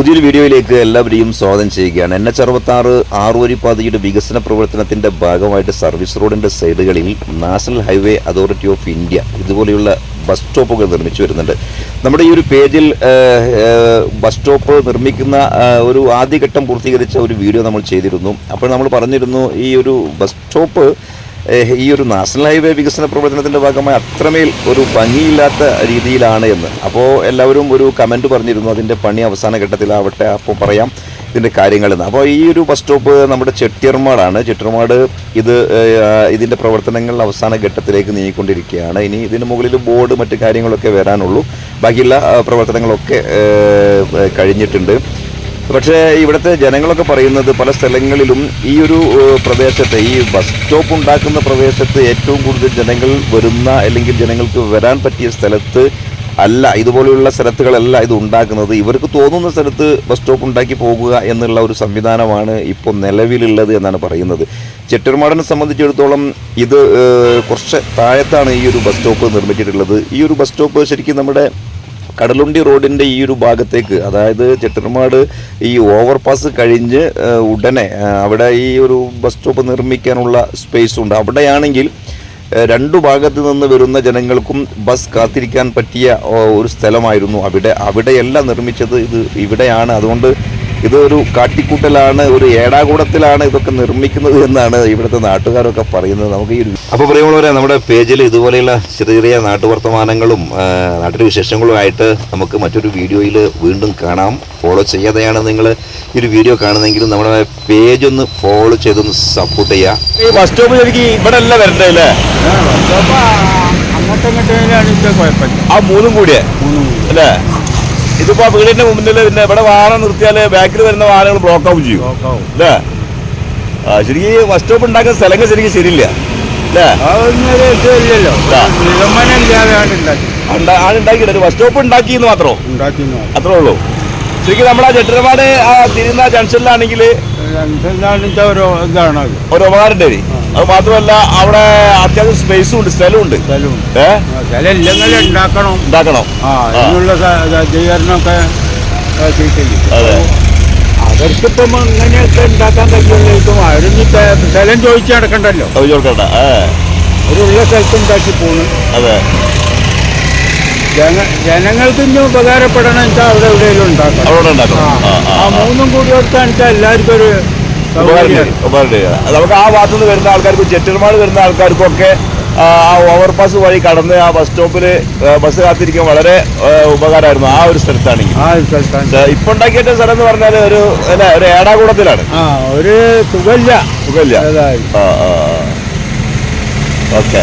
പുതിയൊരു വീഡിയോയിലേക്ക് എല്ലാവരെയും സ്വാഗതം ചെയ്യുകയാണ്. എൻ എച്ച് അറുപത്താറ് ആറുവരി പാതയുടെ വികസന പ്രവർത്തനത്തിന്റെ ഭാഗമായിട്ട് സർവീസ് റോഡിന്റെ സൈഡുകളിൽ national highway authority of India ഇതുപോലെയുള്ള ബസ് സ്റ്റോപ്പുകൾ നിർമ്മിച്ചു വരുന്നുണ്ട്. നമ്മുടെ ഈ ഒരു പേജിൽ ബസ് സ്റ്റോപ്പ് നിർമ്മിക്കുന്ന ഒരു ആദ്യഘട്ടം പൂർത്തീകരിച്ച ഒരു വീഡിയോ നമ്മൾ ചെയ്തിരുന്നു. അപ്പോൾ നമ്മൾ പറഞ്ഞിരുന്നു ഈ ഒരു ബസ് സ്റ്റോപ്പ് ഈ ഒരു നാഷണൽ ഹൈവേ വികസന പ്രവർത്തനത്തിന്റെ ഭാഗമായി അത്രമേൽ ഒരു ഭംഗിയില്ലാത്ത രീതിയിലാണ് എന്ന്. അപ്പോൾ എല്ലാവരും ഒരു കമന്റ് പറഞ്ഞിരുന്നു അതിന്റെ പണി അവസാന ഘട്ടത്തിലാവട്ടെ അപ്പോൾ പറയാം ഇതിന്റെ കാര്യങ്ങളെന്ന് അപ്പോൾ ഈ ഒരു ബസ് സ്റ്റോപ്പ് നമ്മുടെ ചെട്ടിയർമാടാണ്. ചെട്ടിയർമാട് ഇത് ഇതിന്റെ പ്രവർത്തനങ്ങൾ അവസാന ഘട്ടത്തിലേക്ക് നീങ്ങിക്കൊണ്ടിരിക്കുകയാണ്. ഇനി ഇതിന് മുകളിൽ ബോർഡ് മറ്റു കാര്യങ്ങളൊക്കെ വരാനുള്ളൂ. ബാക്കിയുള്ള പ്രവർത്തനങ്ങളൊക്കെ കഴിഞ്ഞിട്ടുണ്ട്. പക്ഷേ ഇവിടുത്തെ ജനങ്ങളൊക്കെ പറയുന്നത് പല സ്ഥലങ്ങളിലും ഈ ഒരു പ്രദേശത്തെ ഈ ബസ് സ്റ്റോപ്പ് ഉണ്ടാക്കുന്ന പ്രദേശത്ത് ഏറ്റവും കൂടുതൽ ജനങ്ങൾ വരുന്ന അല്ലെങ്കിൽ ജനങ്ങൾക്ക് വരാൻ പറ്റിയ സ്ഥലത്ത് അല്ല ഇതുപോലെയുള്ള സ്ഥലത്തുകളല്ല ഇത് ഉണ്ടാക്കുന്നത്. ഇവർക്ക് തോന്നുന്ന സ്ഥലത്ത് ബസ് സ്റ്റോപ്പ് ഉണ്ടാക്കി പോകുക എന്നുള്ള ഒരു സംവിധാനമാണ് ഇപ്പോൾ നിലവിലുള്ളത് എന്നാണ് പറയുന്നത്. ചെട്ടിർമാടനെ സംബന്ധിച്ചിടത്തോളം ഇത് കുറച്ച് താഴത്താണ് ഈ ഒരു ബസ് സ്റ്റോപ്പ് നിർമ്മിച്ചിട്ടുള്ളത്. ഈ ഒരു ബസ് സ്റ്റോപ്പ് ശരിക്കും നമ്മുടെ കടലുണ്ടി റോഡിന്റെ ഈ ഒരു ഭാഗത്തേക്ക് അതായത് ചെട്ടിർമാട് ഈ ഓവർപാസ് കഴിഞ്ഞ് ഉടനെ അവിടെ ഈ ഒരു ബസ് സ്റ്റോപ്പ് നിർമ്മിക്കാനുള്ള സ്പേസ് ഉണ്ട്. അവിടെയാണെങ്കിൽ രണ്ടു ഭാഗത്ത് നിന്ന് വരുന്ന ജനങ്ങൾക്കും ബസ് കാത്തിരിക്കാൻ പറ്റിയ ഒരു സ്ഥലമായിരുന്നു അവിടെ. അവിടെയല്ല നിർമ്മിച്ചത് ഇത് ഇവിടെയാണ്. അതുകൊണ്ട് ഇത് ഒരു കാട്ടിക്കൂട്ടലാണ് ഒരു ഏടാകൂടത്തിലാണ് ഇതൊക്കെ നിർമ്മിക്കുന്നത് എന്നാണ് ഇവിടുത്തെ നാട്ടുകാരൊക്കെ പറയുന്നത്. നമുക്ക് ഈ അപ്പോൾ പറയുമ്പോഴേ നമ്മുടെ പേജിൽ ഇതുപോലെയുള്ള ചെറിയ ചെറിയ നാട്ടുവർത്തമാനങ്ങളും നാട്ടിലെ വിശേഷങ്ങളും ആയിട്ട് നമുക്ക് മറ്റൊരു വീഡിയോയിൽ വീണ്ടും കാണാം. ഫോളോ ചെയ്യാതെയാണ് നിങ്ങൾ ഈ ഒരു വീഡിയോ കാണുന്നതെങ്കിലും നമ്മുടെ പേജ് ഒന്ന് ഫോളോ ചെയ്തൊന്ന് സപ്പോർട്ട് ചെയ്യുക. ഈ ബസ് സ്റ്റോപ്പ് എനിക്ക് ഇവിടെ അല്ല? വരണ്ടേ അല്ലേ അങ്ങോട്ടും ഇങ്ങോട്ടും ആ മൂന്നും കൂടിയേ? മൂന്നും അല്ലേ? ഇതിപ്പോ വീടിന്റെ മുന്നിൽ പിന്നെ ഇവിടെ വാഹനം നിർത്തിയാൽ ബാക്കിൽ വരുന്ന വാഹനങ്ങൾ ബ്ലോക്ക് ഔട്ട് ചെയ്യും. അല്ലേ ശരിക്കും ബസ് സ്റ്റോപ്പ് ഉണ്ടാക്കുന്ന സ്ഥലങ്ങൾ ശരിക്കും ശരിയില്ല. ഒരു ബസ് സ്റ്റോപ്പ് ഉണ്ടാക്കി എന്ന് മാത്രം. അത്രേ ഉള്ളൂ. ശരിക്കും നമ്മുടെ ആ ചെട്ടിരമാട് ആ തിരുന്ന ജംഗ്ഷനിലാണെങ്കിൽ ഒരു ഉപകാരം ഉണ്ട് അത് മാത്രമല്ല അവിടെ അത്യാവശ്യം സ്പേസും ഉണ്ട് സ്ഥലവും ഉണ്ട് സ്ഥലവും ഏ? സ്ഥലം ഇല്ലെങ്കിൽ ഉണ്ടാക്കണം. ഉണ്ടാക്കണം. സജ്ജീകരണമൊക്കെ അതെ. അവർക്കിപ്പം ഇങ്ങനെയൊക്കെ ഉണ്ടാക്കാൻ കഴിയുള്ളൂ. അവരൊന്നും സ്ഥ- സ്ഥലം ചോദിച്ചു നടക്കണ്ടല്ലോ. അത് ചോദിക്കണ്ട. അവരുള്ള സ്ഥലത്ത് ഉണ്ടാക്കി പോണു. അതെ. ജന ജനങ്ങൾക്ക് ഇനി ഉപകാരപ്പെടണം വെച്ചാൽ അവിടെ എവിടെയെങ്കിലും ഉണ്ടാക്കണം. ആ, മൂന്നും കൂടി ഓർത്താണെച്ചാൽ വെച്ചാൽ എല്ലാവർക്കും ഒരു. ഉപകാരം നമുക്ക് ആ ഭാഗത്തു നിന്ന് വരുന്ന ആൾക്കാർക്കും ചെട്ടിൽമാട് വരുന്ന ആൾക്കാർക്കും ഒക്കെ ആ ഓവർപാസ് വഴി കടന്ന് ആ ബസ് സ്റ്റോപ്പിൽ ബസ് കാത്തിരിക്കാൻ വളരെ ഉപകാരമായിരുന്നു ആ ഒരു സ്ഥലത്താണെങ്കിൽ. ഇപ്പൊ ഉണ്ടാക്കിയ സ്ഥലം എന്ന് പറഞ്ഞാൽ ഒരു അല്ല ഒരു ഏടാകൂടത്തിലാണ്. ഒരു സുഖമില്ല. സുഖമില്ല. ഓക്കെ.